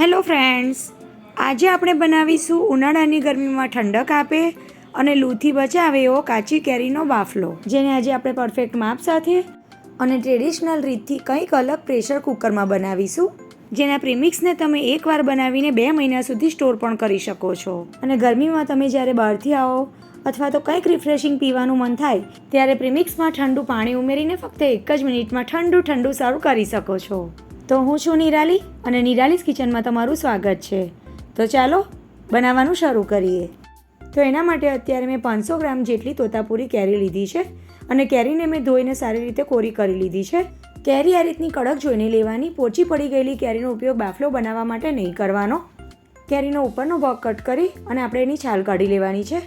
Hello friends, આજે આપણે બનાવીશું ઉનાળાની ગરમીમાં ઠંડક આપે અને લૂથી બચાવે એવો કાચી કેરીનો બાફલો, જેને આજે આપણે પરફેક્ટ માપ સાથે અને ટ્રેડિશનલ રીતથી કંઈક અલગ પ્રેશર કુકરમાં બનાવીશું. જેના પ્રીમિક્સને તમે એકવાર બનાવીને બે મહિના સુધી સ્ટોર પણ કરી શકો છો. અને ગરમીમાં તમે જ્યારે બહારથી આવો અથવા તો કંઈક રિફ્રેશિંગ પીવાનું મન થાય, ત્યારે પ્રીમિક્સમાં ઠંડુ પાણી ઉમેરીને ફક્ત એક જ મિનિટમાં ઠંડુ ઠંડુ સર્વ કરી શકો છો. તો હું છું નિરાલી અને નિરાલીસ કિચનમાં તમારું સ્વાગત છે. તો ચાલો, બનાવવાનું શરૂ કરીએ. તો એના માટે અત્યારે મેં પાંચસો ગ્રામ જેટલી તોતાપુરી કેરી લીધી છે અને કેરીને મેં ધોઈને સારી રીતે કોરી કરી લીધી છે. કેરી આ રીતની કડક જોઈને લેવાની, પોચી પડી ગયેલી કેરીનો ઉપયોગ બાફલો બનાવવા માટે નહીં કરવાનો. કેરીનો ઉપરનો ભાગ કટ કરી અને આપણે એની છાલ કાઢી લેવાની છે.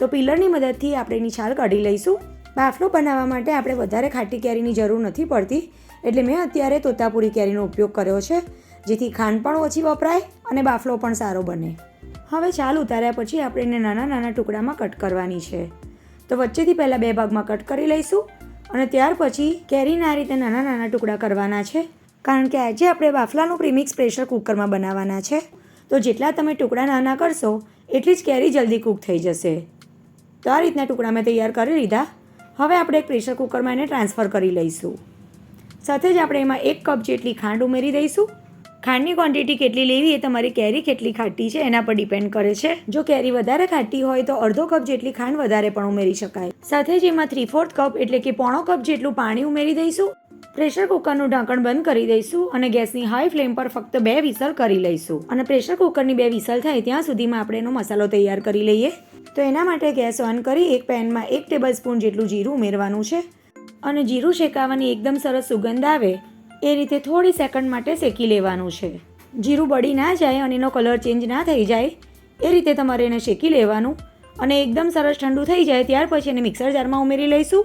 તો પિલરની મદદથી આપણે એની છાલ કાઢી લઈશું. બાફલો બનાવવા માટે આપણે વધારે ખાટી કેરીની જરૂર નથી પડતી. એટલે મેં અત્યારે તોતાપુરી કેરીનો ઉપયોગ કર્યો છે, જેથી ખાંડ પણ ઓછી વપરાય અને બાફલો પણ સારો બને. હવે ચાલ ઉતાર્યા પછી આપણે એને નાના નાના ટુકડામાં કટ કરવાની છે. તો વચ્ચેથી પહેલાં બે ભાગમાં કટ કરી લઈશું અને ત્યાર પછી કેરીના આ રીતે નાના નાના ટુકડા કરવાના છે. કારણ કે આજે આપણે બાફલાનું પ્રીમિક્સ પ્રેશર કુકરમાં બનાવવાના છે. તો જેટલા તમે ટુકડા નાના કરશો, એટલી જ કેરી જલ્દી કૂક થઈ જશે. તો આ રીતના ટુકડા મેં તૈયાર કરી લીધા. હવે આપણે એક પ્રેશર કુકરમાં એને ટ્રાન્સફર કરી લઈશું. સાથે જ આપણે એમાં એક કપ જેટલી ખાંડ ઉમેરી દઈશું. ખાંડની ક્વોન્ટિટી કેટલી લેવી એ તમારી કેરી કેટલી ખાટી છે એના પર ડિપેન્ડ કરે છે. જો કેરી વધારે ખાટી હોય તો અડધો કપ જેટલી ખાંડ વધારે પણ ઉમેરી શકાય. સાથે જ એમાં થ્રી ફોર્થ કપ એટલે કે પોણો કપ જેટલું પાણી ઉમેરી દઈશું. પ્રેશર કુકરનું ઢાંકણ બંધ કરી દઈશું અને ગેસની હાઈ ફ્લેમ પર ફક્ત બે વિસલ કરી લઈશું. અને પ્રેશર કુકરની બે વિસલ થાય ત્યાં સુધીમાં આપણે એનો મસાલો તૈયાર કરી લઈએ. તો એના માટે ગેસ ઓન કરી એક પેનમાં એક ટેબલ સ્પૂન જેટલું જીરું ઉમેરવાનું છે. અને જીરું શેકાવાની એકદમ સરસ સુગંધ આવે, એ રીતે થોડી સેકન્ડ માટે શેકી લેવાનું છે. જીરું બળી ના જાય અને એનો કલર ચેન્જ ના થઈ જાય, એ રીતે તમારે એને શેકી લેવાનું અને એકદમ સરસ ઠંડુ થઈ જાય ત્યાર પછી એને મિક્સર જારમાં ઉમેરી લઈશું.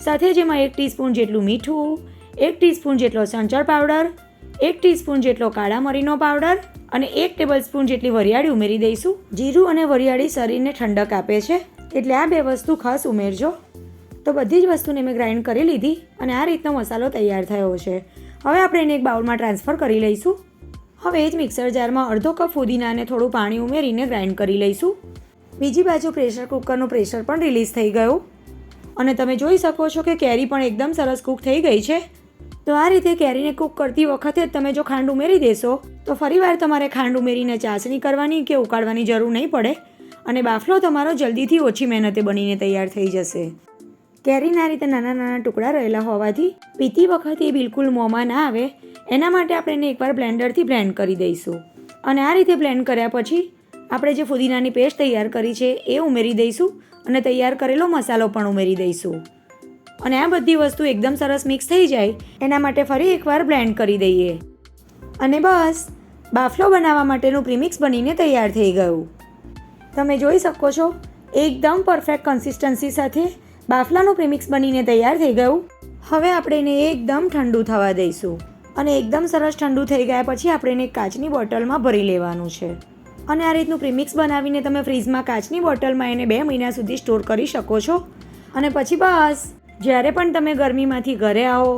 સાથે જ એમાં એક ટીસ્પૂન જેટલું મીઠું, એક ટીસ્પૂન જેટલો સંચળ પાવડર, એક ટીસ્પૂન જેટલો કાળા મરીનો પાવડર અને એક ટેબલ સ્પૂન જેટલી વરિયાળી ઉમેરી દઈશું. જીરું અને વરિયાળી શરીરને ઠંડક આપે છે, એટલે આ બે વસ્તુ ખાસ ઉમેરજો. તો બધી જ વસ્તુને મેં ગ્રાઇન્ડ કરી લીધી અને આ રીતનો મસાલો તૈયાર થયો છે. હવે આપણે એને એક બાઉલમાં ટ્રાન્સફર કરી લઈશું. હવે એ જ મિક્સર જારમાં અડધો કપ ફુદીના થોડું પાણી ઉમેરીને ગ્રાઇન્ડ કરી લઈશું. બીજી બાજુ પ્રેશર કુકરનું પ્રેશર પણ રિલીઝ થઈ ગયું. અને તમે જોઈ શકો છો કે કેરી પણ એકદમ સરસ કૂક થઈ ગઈ છે. તો આ રીતે કેરીને કૂક કરતી વખતે જ તમે જો ખાંડ ઉમેરી દેશો, તો ફરીવાર તમારે ખાંડ ઉમેરીને ચાસણી કરવાની કે ઉકાળવાની જરૂર નહીં પડે. અને બાફલો તમારો જલ્દીથી ઓછી મહેનતે બનીને તૈયાર થઈ જશે. કેરીના રીતે નાના નાના ટુકડા રહેલા હોવાથી પીતી વખતે બિલકુલ મોંમાં ના આવે. એના માટે આપણે એને એકવાર બ્લેન્ડરથી બ્લેન્ડ કરી દઈશું. અને આ રીતે બ્લેન્ડ કર્યા પછી આપણે જે ફુદીનાની પેસ્ટ તૈયાર કરી છે એ ઉમેરી દઈશું અને તૈયાર કરેલો મસાલો પણ ઉમેરી દઈશું. અને આ બધી વસ્તુ એકદમ સરસ મિક્સ થઈ જાય, એના માટે ફરી એકવાર બ્લેન્ડ કરી દઈએ. અને બસ, બાફલો બનાવવા માટેનું પ્રીમિક્સ બનીને તૈયાર થઈ ગયું. તમે જોઈ શકો છો, એકદમ પરફેક્ટ કન્સિસ્ટન્સી સાથે બાફલાનું પ્રીમિક્સ બનીને તૈયાર થઈ ગયું. હવે આપણે એને એકદમ ઠંડુ થવા દઈશું અને એકદમ સરસ ઠંડુ થઈ ગયા પછી આપણે એને કાચની બોટલમાં ભરી લેવાનું છે. અને આ રીતનું પ્રીમિક્સ બનાવીને તમે ફ્રીજમાં કાચની બોટલમાં એને બે મહિના સુધી સ્ટોર કરી શકો છો. અને પછી બસ, જ્યારે પણ તમે ગરમીમાંથી ઘરે આવો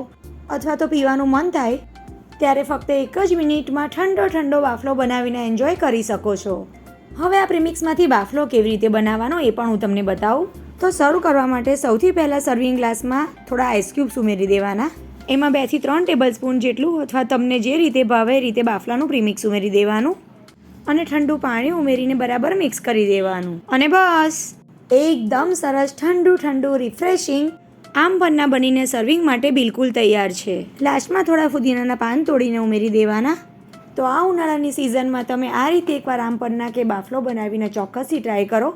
અથવા તો પીવાનું મન થાય, ત્યારે ફક્ત એક જ મિનિટમાં ઠંડો ઠંડો બાફલો બનાવીને એન્જોય કરી શકો છો. હવે આ પ્રીમિક્સમાંથી બાફલો કેવી રીતે બનાવવાનો એ પણ હું તમને બતાવું. તો શરૂ કરવા માટે સૌથી પહેલાં સર્વિંગ ગ્લાસમાં થોડા આઈસ ક્યુબ્સ ઉમેરી દેવાના. એમાં બેથી ત્રણ ટેબલ સ્પૂન જેટલું અથવા તમને જે રીતે ભાવે એ રીતે બાફલાનું પ્રીમિક્સ ઉમેરી દેવાનું અને ઠંડુ પાણી ઉમેરીને બરાબર મિક્સ કરી દેવાનું. અને બસ! એકદમ સરસ ઠંડુ ઠંડુ રિફ્રેશિંગ આમ પન્ના બનીને સર્વિંગ માટે બિલકુલ તૈયાર છે. લાસ્ટમાં થોડા ફુદીનાના પાન તોડીને ઉમેરી દેવાના. તો આ ઉનાળાની સિઝનમાં તમે આ રીતે એકવાર આમ પન્ના કે બાફલો બનાવીને ચોક્કસથી ટ્રાય કરો.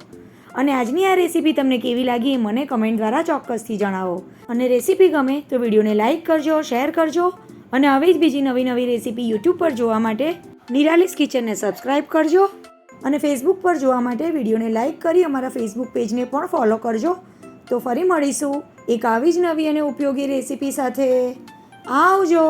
અને આજની આ રેસીપી તમને કેવી લાગી એ મને કમેન્ટ દ્વારા ચોક્કસથી જણાવો. અને રેસીપી ગમે તો વિડીયોને લાઇક કરજો, શેર કરજો અને હવે જ બીજી નવી નવી રેસીપી યુટ્યુબ પર જોવા માટે નિરાલિસ કિચનને સબસ્ક્રાઇબ કરજો અને ફેસબુક પર જોવા માટે વિડીયોને લાઇક કરી અમારા ફેસબુક પેજને પણ ફોલો કરજો. તો ફરી મળીશું એક આવી જ નવી અને ઉપયોગી રેસીપી સાથે. આવજો!